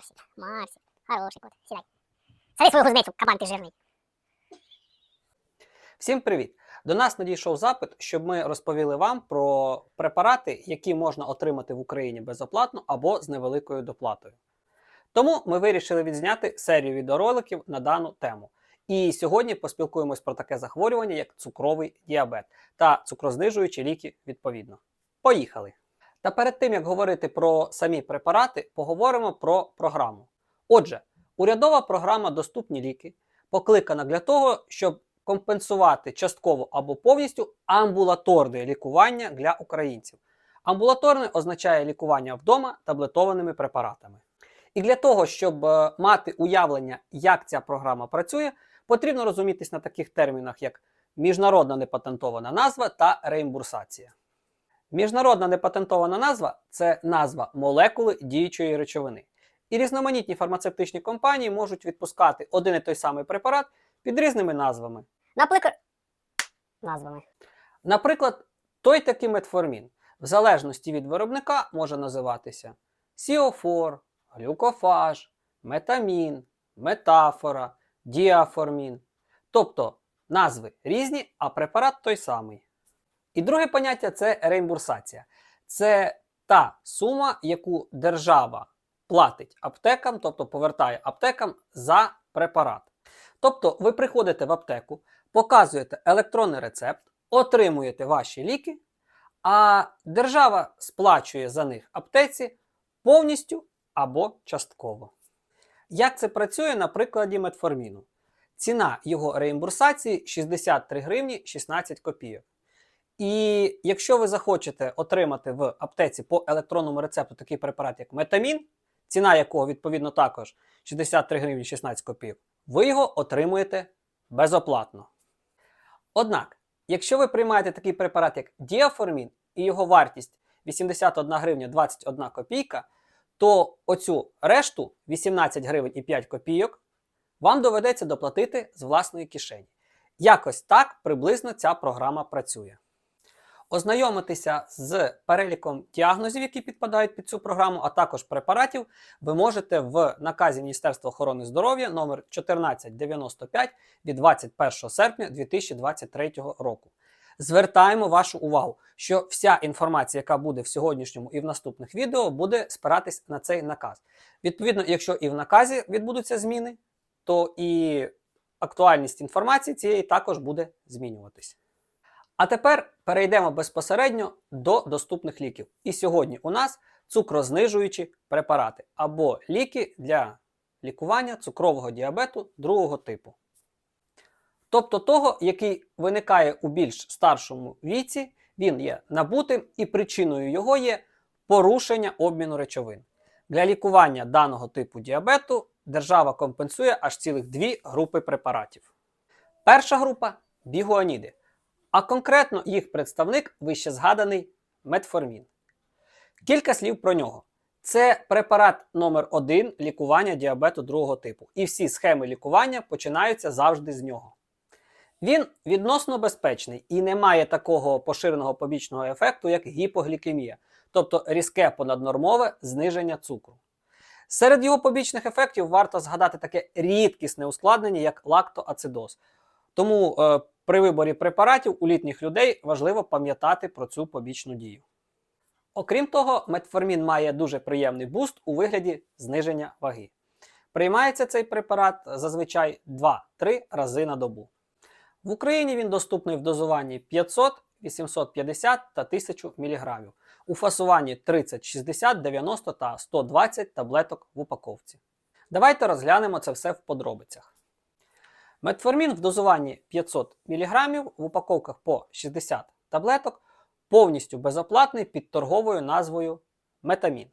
Марсик, Марсик, хороший кот, сідай. Сади свою гузницю, кабан ти жирний. Всім привіт! До нас надійшов запит, щоб ми розповіли вам про препарати, які можна отримати в Україні безоплатно або з невеликою доплатою. Тому ми вирішили відзняти серію відеороликів на дану тему. І сьогодні поспілкуємось про таке захворювання, як цукровий діабет та цукрознижуючі ліки відповідно. Поїхали! Та перед тим як говорити про самі препарати, поговоримо про програму. Отже, урядова програма Доступні ліки покликана для того, щоб компенсувати частково або повністю амбулаторне лікування для українців. Амбулаторне означає лікування вдома таблетованими препаратами. І для того, щоб е, мати уявлення, як ця програма працює, потрібно розумітись на таких термінах, як міжнародна непатентована назва та реімбурсація. Міжнародна непатентована назва це назва молекули діючої речовини. І різноманітні фармацевтичні компанії можуть відпускати один і той самий препарат під різними назвами. Наприклад, назвами. Наприклад, той такий метформін, в залежності від виробника, може називатися Сіофор, глюкофаж, метамін, метафора, діаформін. Тобто назви різні, а препарат той самий. І друге поняття це реімбурсація. Це та сума, яку держава платить аптекам, тобто повертає аптекам за препарат. Тобто ви приходите в аптеку, показуєте електронний рецепт, отримуєте ваші ліки, а держава сплачує за них аптеці повністю або частково. Як це працює на прикладі метформіну? Ціна його реімбурсації 63 гривні 16 копійок. І якщо ви захочете отримати в аптеці по електронному рецепту такий препарат, як метамін, ціна якого відповідно також 63 гривні 16 копійок, ви його отримуєте безоплатно. Однак, якщо ви приймаєте такий препарат, як діаформін, і його вартість 81 гривня 21 копійка, то оцю решту 18 гривень і 5 копійок вам доведеться доплатити з власної кишені. Якось так приблизно ця програма працює. Ознайомитися з переліком діагнозів, які підпадають під цю програму, а також препаратів, ви можете в наказі Міністерства охорони здоров'я номер 1495 від 21 серпня 2023 року. Звертаємо вашу увагу, що вся інформація, яка буде в сьогоднішньому і в наступних відео, буде спиратись на цей наказ. Відповідно, якщо і в наказі відбудуться зміни, то і актуальність інформації цієї також буде змінюватись. А тепер перейдемо безпосередньо до доступних ліків. І сьогодні у нас цукрознижуючі препарати або ліки для лікування цукрового діабету другого типу. Тобто того, який виникає у більш старшому віці, він є набутим і причиною його є порушення обміну речовин. Для лікування даного типу діабету держава компенсує аж цілих дві групи препаратів. Перша група бігуаніди, а конкретно їх представник вище згаданий метформін. Кілька слів про нього. Це препарат номер 1 лікування діабету другого типу. І всі схеми лікування починаються завжди з нього. Він відносно безпечний і не має такого поширеного побічного ефекту, як гіпоглікемія, тобто різке понаднормове зниження цукру. Серед його побічних ефектів варто згадати таке рідкісне ускладнення, як лактоацидоз. Тому е, при виборі препаратів у літніх людей важливо пам'ятати про цю побічну дію. Окрім того, метформін має дуже приємний буст у вигляді зниження ваги. Приймається цей препарат зазвичай 2-3 рази на добу. В Україні він доступний в дозуванні 500, 850 та 1000 мг, у фасуванні 30, 60, 90 та 120 таблеток в упаковці. Давайте розглянемо це все в подробицях. Метформін в дозуванні 500 мг в упаковках по 60 таблеток повністю безоплатний під торговою назвою метамін.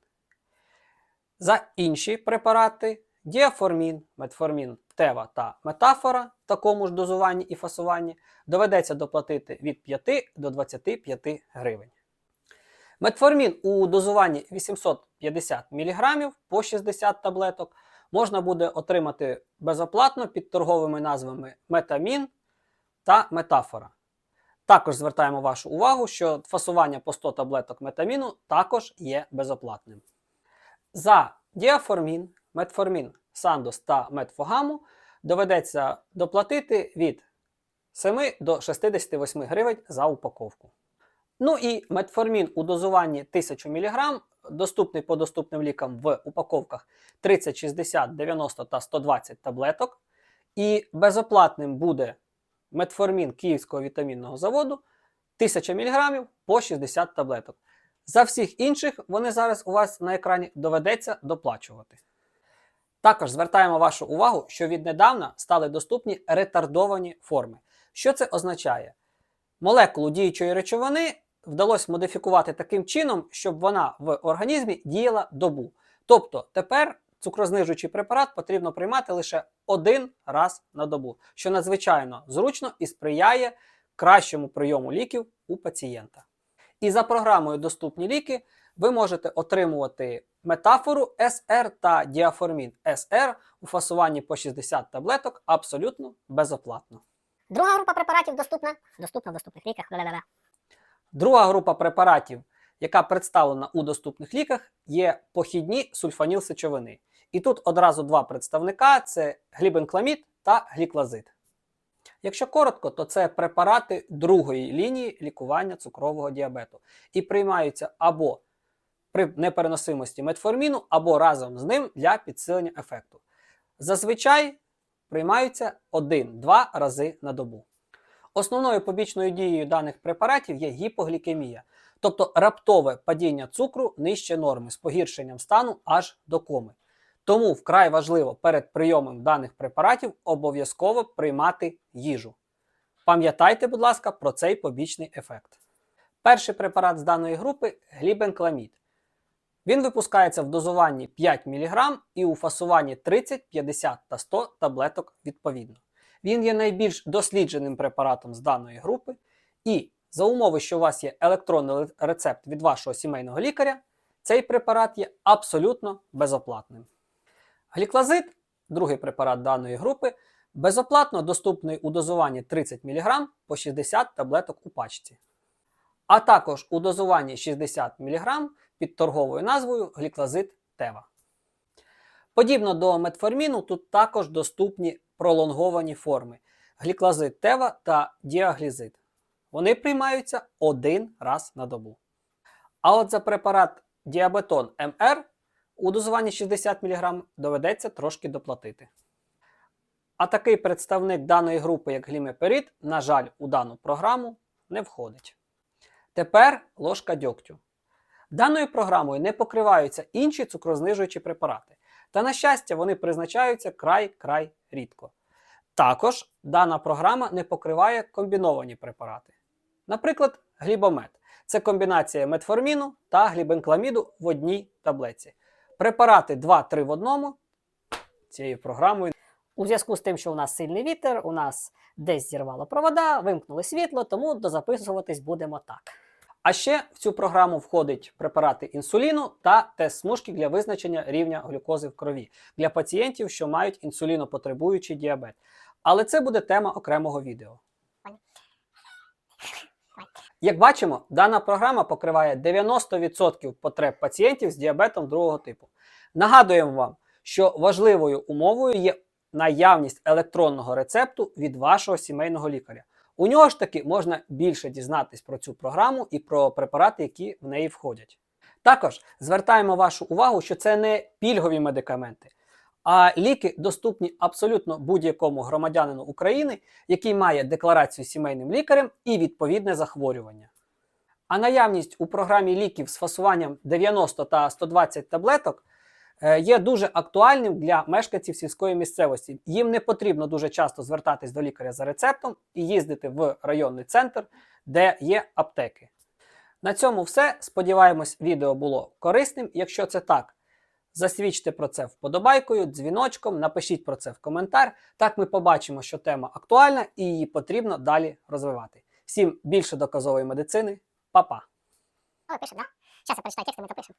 За інші препарати діаформін, метформін, птева та метафора в такому ж дозуванні і фасуванні доведеться доплатити від 5 до 25 гривень. Метформін у дозуванні 850 мг по 60 таблеток можна буде отримати безоплатно під торговими назвами метамін та метафора. Також звертаємо вашу увагу, що фасування по 100 таблеток метаміну також є безоплатним. За діаформін, метформін, сандос та метфогаму доведеться доплатити від 7 до 68 гривень за упаковку. Ну і метформін у дозуванні 1000 мг, доступний по доступним лікам в упаковках 30, 60, 90 та 120 таблеток. І безоплатним буде метформін Київського вітамінного заводу 1000 мг по 60 таблеток. За всіх інших вони зараз у вас на екрані доведеться доплачувати. Також звертаємо вашу увагу, що віднедавна стали доступні ретардовані форми. Що це означає? Молекулу діючої речовини вдалося модифікувати таким чином, щоб вона в організмі діяла добу. Тобто тепер цукрознижуючий препарат потрібно приймати лише один раз на добу, що надзвичайно зручно і сприяє кращому прийому ліків у пацієнта. І за програмою Доступні ліки ви можете отримувати метафору СР та діаформін СР у фасуванні по 60 таблеток абсолютно безоплатно. Друга група препаратів доступна. Доступна в доступних ліках. Друга група препаратів, яка представлена у доступних ліках, є похідні сульфанілсечовини. І тут одразу два представника: це глібенкламід та гліклазид. Якщо коротко, то це препарати другої лінії лікування цукрового діабету і приймаються або при непереносимості метформіну, або разом з ним для підсилення ефекту. Зазвичай приймаються 1-2 рази на добу. Основною побічною дією даних препаратів є гіпоглікемія, тобто раптове падіння цукру нижче норми з погіршенням стану аж до коми. Тому вкрай важливо перед прийомом даних препаратів обов'язково приймати їжу. Пам'ятайте, будь ласка, про цей побічний ефект. Перший препарат з даної групи глібенкламід. Він випускається в дозуванні 5 мг і у фасуванні 30, 50 та 100 таблеток відповідно. Він є найбільш дослідженим препаратом з даної групи, і за умови, що у вас є електронний рецепт від вашого сімейного лікаря, цей препарат є абсолютно безоплатним. Гліклазид, другий препарат даної групи, безоплатно доступний у дозуванні 30 мг по 60 таблеток у пачці. А також у дозуванні 60 мг під торговою назвою гліклазид Тева. Подібно до метформіну, тут також доступні пролонговані форми гліклазид Тева та діаглізид. Вони приймаються один раз на добу. А от за препарат Діабетон МР у дозуванні 60 мг доведеться трошки доплатити. А такий представник даної групи, як глімеперид, на жаль, у дану програму не входить. Тепер ложка дьогтю. Даною програмою не покриваються інші цукрознижуючі препарати. Та, на щастя, вони призначаються край-край рідко. Також дана програма не покриває комбіновані препарати. Наприклад, глібомет це комбінація метформіну та глібенкламіду в одній таблетці. Препарати 2-3 в одному цією програмою. У зв'язку з тим, що у нас сильний вітер, у нас десь зірвало провода, вимкнули світло, тому дозаписуватись будемо так. А ще в цю програму входять препарати інсуліну та тест-смужки для визначення рівня глюкози в крові для пацієнтів, що мають інсулінопотребуючий діабет. Але це буде тема окремого відео. Як бачимо, дана програма покриває 90% потреб пацієнтів з діабетом другого типу. Нагадуємо вам, що важливою умовою є наявність електронного рецепту від вашого сімейного лікаря. У нього ж таки можна більше дізнатись про цю програму і про препарати, які в неї входять. Також звертаємо вашу увагу, що це не пільгові медикаменти, а ліки доступні абсолютно будь-якому громадянину України, який має декларацію сімейним лікарем і відповідне захворювання. А наявність у програмі ліків з фасуванням 90 та 120 таблеток є дуже актуальним для мешканців сільської місцевості. Їм не потрібно дуже часто звертатись до лікаря за рецептом і їздити в районний центр, де є аптеки. На цьому все. Сподіваємось, відео було корисним. Якщо це так, засвідчте про це вподобайкою, дзвіночком, напишіть про це в коментар. Так ми побачимо, що тема актуальна і її потрібно далі розвивати. Всім більше доказової медицини. Па-па! О, пишем, да? Сейчас прочитаю текст, и мы запишем.